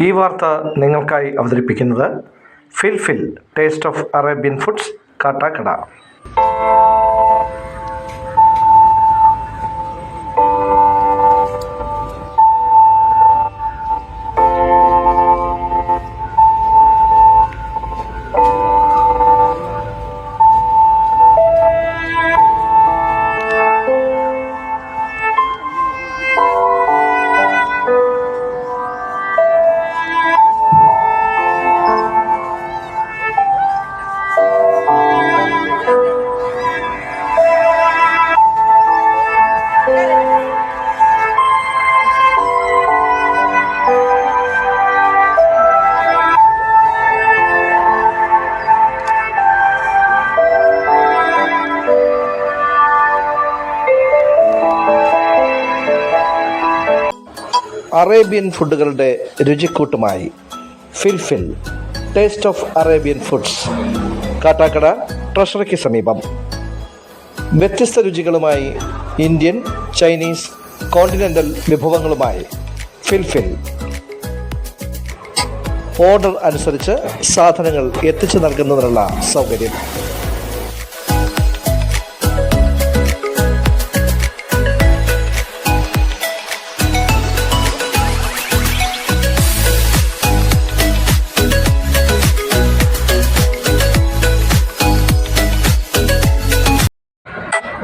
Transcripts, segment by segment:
ഈ വാർത്ത നിങ്ങൾക്കായി അവതരിപ്പിക്കുന്നത് Filfil taste of Arabian foods Kattakada. Arabian ഫുഡുകളുടെ രുചിക്കൂട്ടുമായി Filfil taste of Arabian foods Kattakada ട്രഷറിക്ക് സമീപം. വ്യത്യസ്ത രുചികളുമായി ഇന്ത്യൻ ചൈനീസ് കോണ്ടിനെന്റൽ വിഭവങ്ങളുമായി ഫിൽഫിൽ. ഓർഡർ അനുസരിച്ച് സാധനങ്ങൾ എത്തിച്ചു നൽകുന്നതിനുള്ള സൗകര്യം.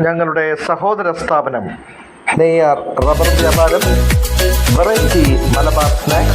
ഞങ്ങളുടെ സഹോദര സ്ഥാപനം. നെയ്യാർ റബ്ബർ വ്യാപാരം വെറൈറ്റി മലബാർ സ്നാക്സ്